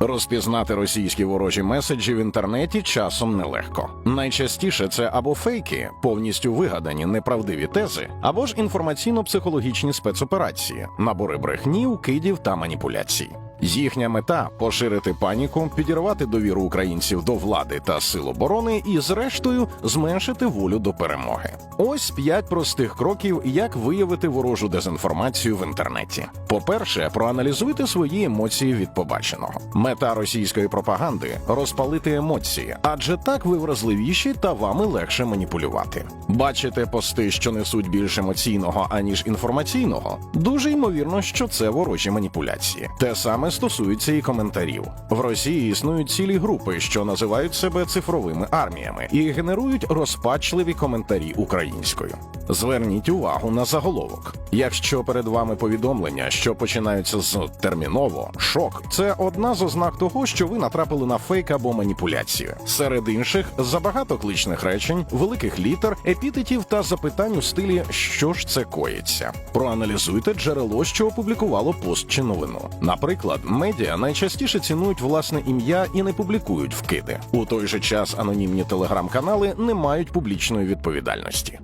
Розпізнати російські ворожі меседжі в інтернеті часом нелегко. Найчастіше це або фейки, повністю вигадані неправдиві тези, або ж інформаційно-психологічні спецоперації, набори брехні, укидів та маніпуляцій. Їхня мета поширити паніку, підірвати довіру українців до влади та сил оборони і, зрештою, зменшити волю до перемоги. Ось п'ять простих кроків, як виявити ворожу дезінформацію в інтернеті. По-перше, проаналізуйте свої емоції від побаченого. Мета російської пропаганди розпалити емоції, адже так ви вразливіші та вами легше маніпулювати. Бачите пости, що несуть більш емоційного аніж інформаційного. Дуже ймовірно, що це ворожі маніпуляції. Те саме стосується і коментарів. В Росії існують цілі групи, що називають себе цифровими арміями, і генерують розпачливі коментарі українською. Зверніть увагу на заголовок. Якщо перед вами повідомлення, що починаються з терміново, шок це одна з ознак того, що ви натрапили на фейк або маніпуляцію. Серед інших забагато кличних речень, великих літер, епітетів та запитань у стилі що ж це коїться. Проаналізуйте джерело, що опублікувало пост чи новину. Наприклад, медіа найчастіше цінують власне ім'я і не публікують вкиди. У той же час анонімні телеграм-канали не мають публічної відповідальності.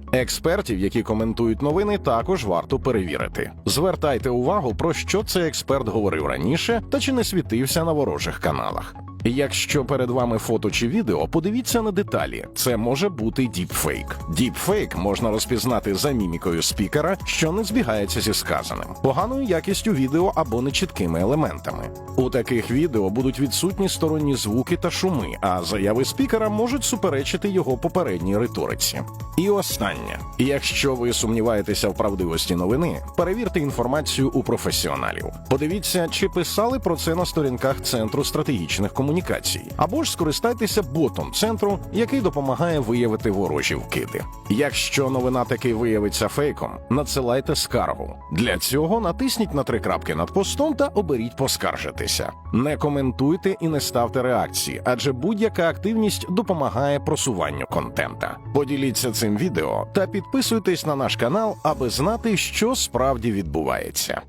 Експертів, які коментують новини, також варто перевірити. Звертайте увагу, про що цей експерт говорив раніше та чи не світився на ворожих каналах. Якщо перед вами фото чи відео, подивіться на деталі. Це може бути діпфейк. Діпфейк можна розпізнати за мімікою спікера, що не збігається зі сказаним, поганою якістю відео або нечіткими елементами. У таких відео будуть відсутні сторонні звуки та шуми, а заяви спікера можуть суперечити його попередній риториці. І останнє: якщо ви сумніваєтеся в правдивості новини, перевірте інформацію у професіоналів. Подивіться, чи писали про це на сторінках центру стратегічних комунікацій, або ж скористайтеся ботом центру, який допомагає виявити ворожі вкиди. Якщо новина таки виявиться фейком, надсилайте скаргу. Для цього натисніть на три крапки над постом та оберіть поскаржитися. Не коментуйте і не ставте реакції, адже будь-яка активність допомагає просуванню контента. Поділіться цим відео та підписуйтесь на наш канал, аби знати, що справді відбувається.